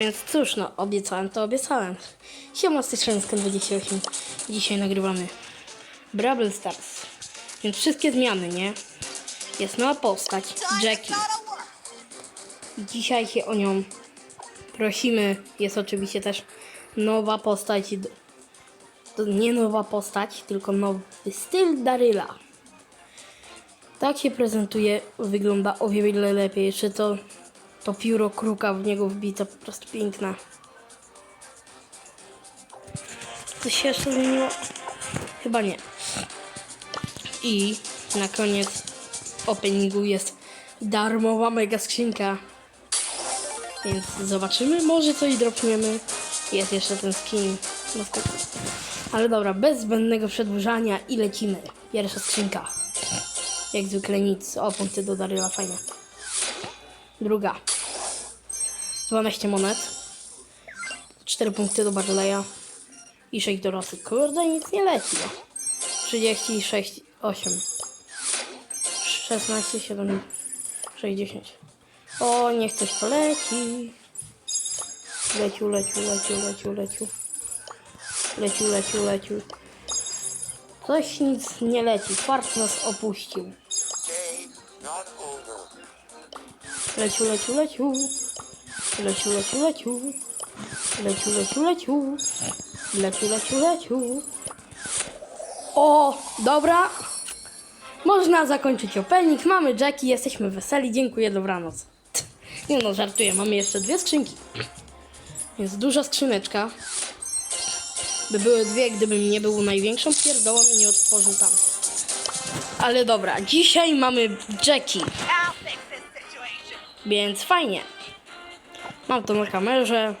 Więc cóż, no, obiecałem to obiecałem. Siema, z tej strony Skan28. Dzisiaj nagrywamy Brawl Stars. Więc wszystkie zmiany, nie? Jest nowa postać, Jackie. Dzisiaj się o nią prosimy. Jest oczywiście też nowa postać. To nie nowa postać, tylko nowy styl Daryla. Tak się prezentuje, wygląda o wiele lepiej. Jeszcze to, to pióro kruka w niego wbito, po prostu piękne. Coś się jeszcze zmieniło? Chyba nie. I na koniec openingu jest darmowa mega skrzynka. Więc zobaczymy, może coś dropniemy. Jest jeszcze ten skin. następny. Ale dobra, bez zbędnego przedłużania i lecimy. Pierwsza skrzynka. Jak zwykle nic. O, punkty do Daryla, fajnie. Druga. 12 monet. 4 punkty do Barleya. I 6 do Rosy. Kurde, nic nie leci. No. 36, 8. 16, 7, 60. O, niech coś poleci. Leciu, leciu, leciu, leciu, leciu. Leciu, leciu, leciu. Coś nic nie leci. Fart nas opuścił. Leciu, leciu, leciu. Leciu, leciu, leciu. Leciu, leciu, leciu. Leciu, leciu, leciu. O, dobra. Można zakończyć opening. Mamy Jackie, jesteśmy weseli. Dziękuję, dobranoc. Nie no, żartuję. Mamy jeszcze dwie skrzynki. Więc duża skrzyneczka. By były dwie, gdybym nie był największą pierdołą i nie otworzył tam. Ale dobra, dzisiaj mamy Jackie. Więc fajnie. Mam to na kamerze.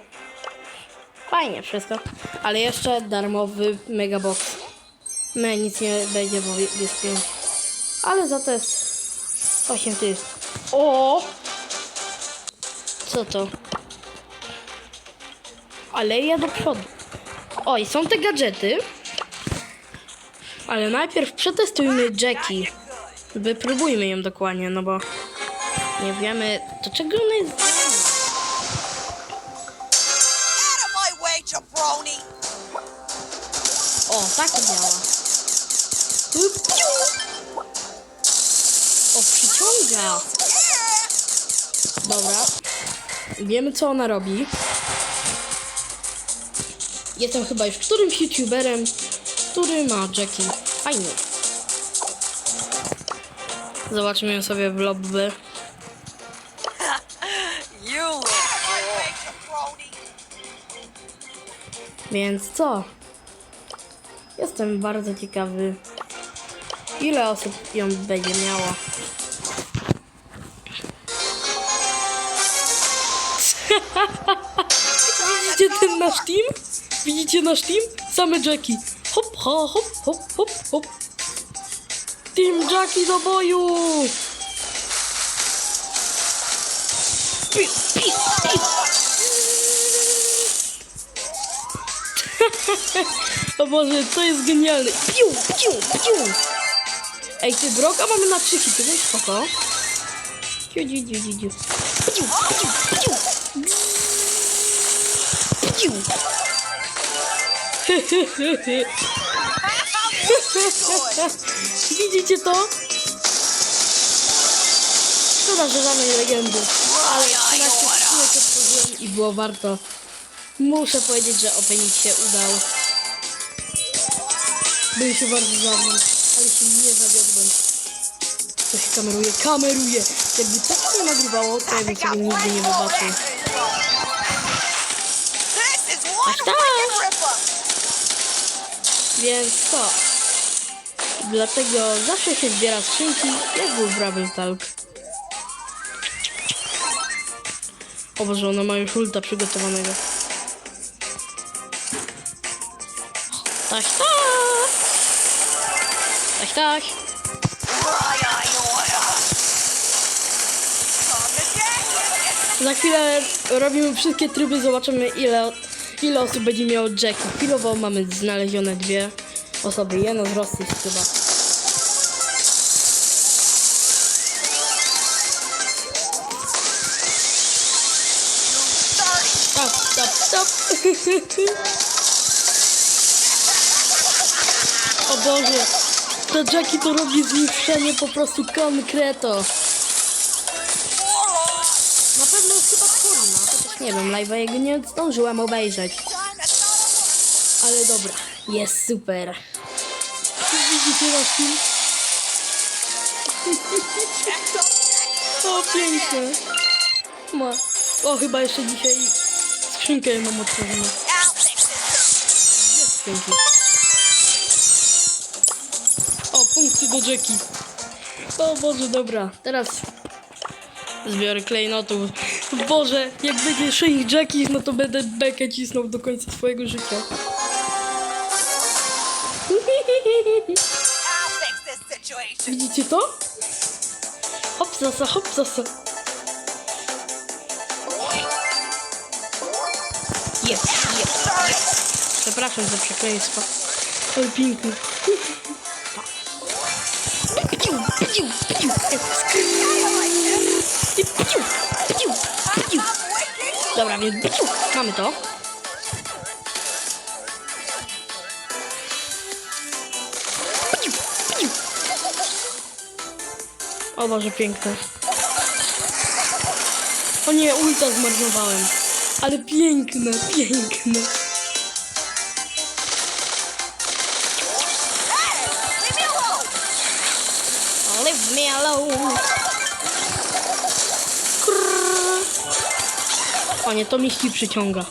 Fajnie wszystko. Ale jeszcze darmowy megabox. Me nic nie będzie, bo jest 5. Ale za to jest 8 tych. O! Co to? Aleja do przodu. Oj, są te gadżety. Ale najpierw przetestujmy Jackie. Wypróbujmy ją dokładnie, no bo nie wiemy do czego ona jest jabroni! O, tak działa. Hup, ciu. O, przyciąga. Dobra. Wiemy, co ona robi. Jestem chyba już którymś youtuberem, który ma Jackie. Fajnie. Zobaczymy ją sobie w lobby. Więc co? Jestem bardzo ciekawy, ile osób ją będzie miała. Widzicie ten nasz team? Widzicie nasz team? Same Jackie. Hop, ha, hop, hop, hop, hop. Team Jackie do boju! Pi, pi, pi. O Boże, to jest genialne. Piu, piu, piu. Ej, ty broka mamy na trzy hity, jest spoko. Ciu, ciu, ciu, ciu. Piu, piu, piu. Piu. Widzicie to? Szkoda, że żadnej legendy. Ale 13 odcinek otworzyłem i było warto. Muszę powiedzieć, że opening się udał. Bym się bardzo zawiódł, ale się nie zawiodłem. To się kameruje, kameruje! Jakby tak nie nagrywało, to ja bym sobie nigdy nie one tak. ripper. Więc to. Dlatego zawsze się zbiera skrzynki, jak był Brawl Talk. O Boże, ona ma już ulta przygotowanego. Tak, tak! Tak, tak! Za chwilę robimy wszystkie tryby, zobaczymy ile, ile osób będzie miało Jackie. Chwilowo mamy znalezione dwie osoby. Jedna z Rosji chyba. Stop, stop, stop. o Boże. To Jackie to robi zniszczenie po prostu konkreto. Na pewno jest chyba kurna. Chociaż nie wiem, live'a jego nie zdążyłem obejrzeć. Ale dobra, jest super. Widzicie nasz film? O, piękne. Ma. O, chyba jeszcze dzisiaj skrzynkę mam otworzoną. Jest skrzynki. Do Jackie. O Boże, dobra. Teraz zbiorę klejnotów. Boże, jak będzie 6 Jackies, no to będę bekę cisnął do końca swojego życia. Widzicie to? Hop zasa, hop zasa. Jep, jep. Przepraszam za przekleństwo. Ale piękny. Piciu, piciu. I piciu, piciu, piciu. Dobra, więc piciu. Mamy to. Piciu, piciu. O Boże, piękne. O nie, ulta zmarnowałem. Ale piękne, piękne. Krrr. O nie, to miści przyciąga.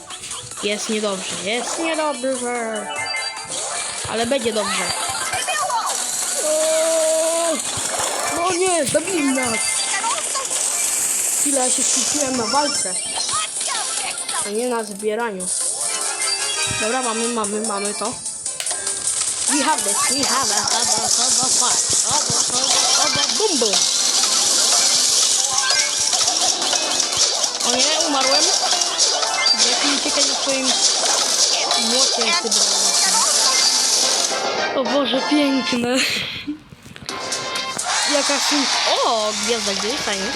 Jest niedobrze, jest niedobrze. Ale będzie dobrze. O, o nie, zabili nas. Chwilę się skupiłem na walce, a nie na zbieraniu. Dobra, mamy, mamy, mamy to. We have this, we have ba, ba. Ba, ba, ba, ba, ba, Bum, bum. O nie, umarłem. Lepiej uciekać ze swoim młotem. O Boże, piękne. Jaka szyn... O, gwiazda gry, fajnie.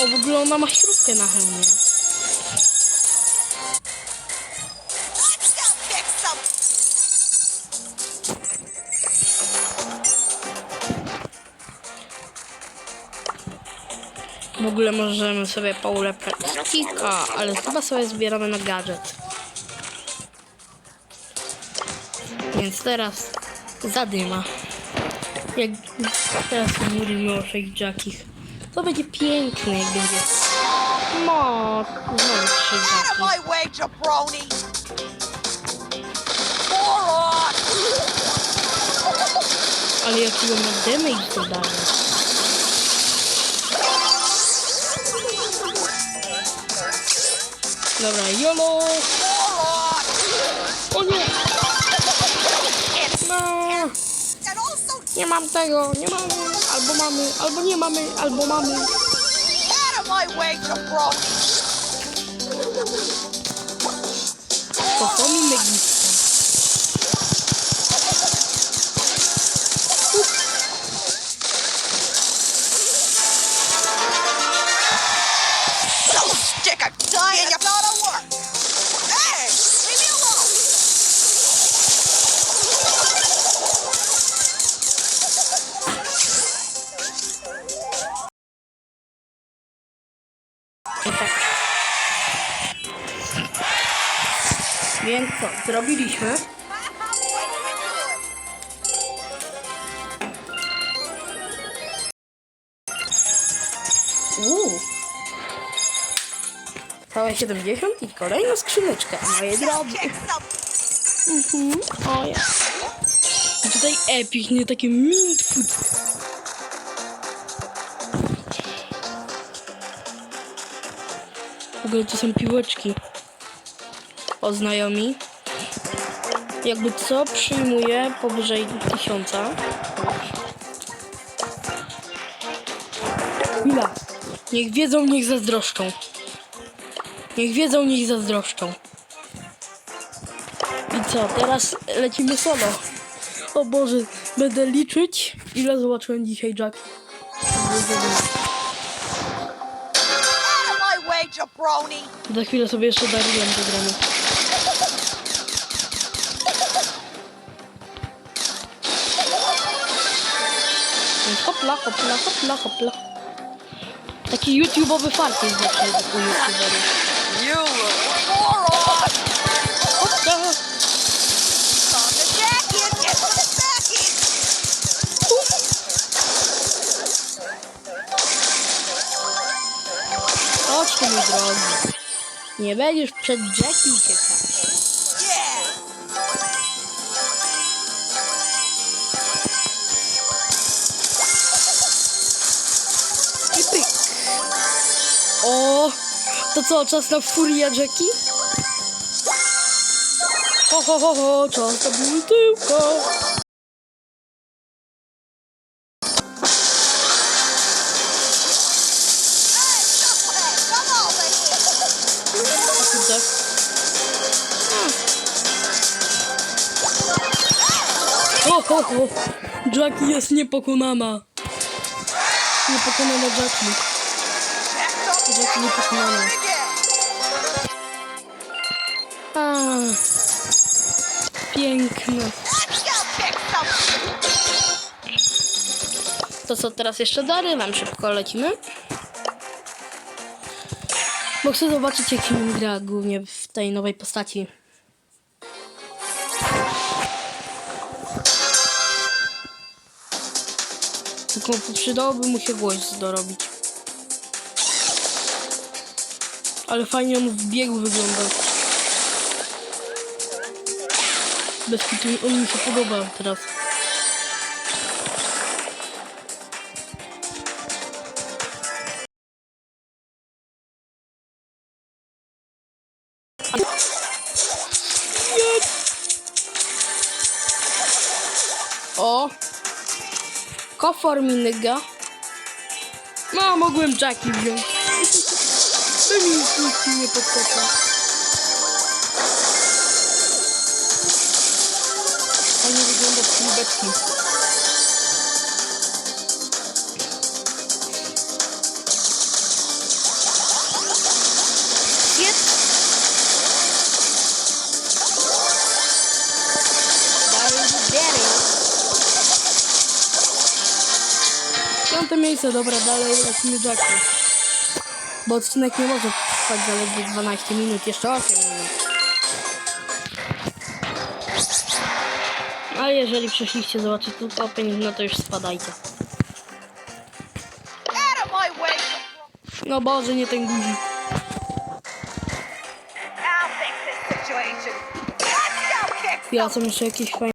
O, w ogóle ona ma śrubkę na hełmie. W ogóle możemy sobie poulepszać kilka, ale chyba sobie zbieramy na gadżet. Więc teraz zadyma. Jak teraz mówimy o sześć jackich. To będzie piękne, jak będzie. No, znowu trzy Out of jacki. Ale jakiego ma damage dodaje. Dobra! Moron! O nie! No! Nie mam tego, nie mamy, albo mamy, albo nie mamy, albo mamy. out of Pick a giant a work. Całe 70 i kolejna skrzyneczka, moje drogi. Mhm. O ja. I tutaj epic, nie takie mint food. W ogóle to są piłeczki. O znajomi. Jakby co przyjmuje powyżej tysiąca. Chwila. Niech wiedzą, niech zazdroszczą. Niech wiedzą, niech zazdroszczą. I co, teraz lecimy solo. O Boże, będę liczyć, ile zobaczyłem dzisiaj Jack. Za chwilę sobie jeszcze Darylem zagramy. Hopla, hopla, hopla, hopla. Taki YouTube'owy fart jest zawsze u YouTuberów. Tu mój drogi. Nie będziesz przed Jackie uciekać. I pyk. O, to co, czas na furię Jackie? Ho, ho, ho, ho, czas na butyłka. Ho, ho, ho. Jackie jest niepokonana. Niepokonana Jackie. Jackie niepokonana. A, piękne. To co teraz jeszcze Darylem szybko lecimy? Bo chcę zobaczyć jak się gra głównie w tej nowej postaci. Tylko przydałoby mu się głos dorobić. Ale fajnie on w biegu wygląda. Bez kitu on mi się podoba teraz. O! Kofor mi nyga. No, mogłem Jackie wziąć. By mi nikt nie podkopał. Dalej. Piąte miejsce, dobra, dalej lecimy Jackie. Bo odcinek nie może trwać zaledwie 12 minut, jeszcze 8 minut. A jeżeli przyszliście zobaczyć tylko opening, no to już spadajcie. No Boże, nie ten guzik. Ja są jeszcze jakieś fajne...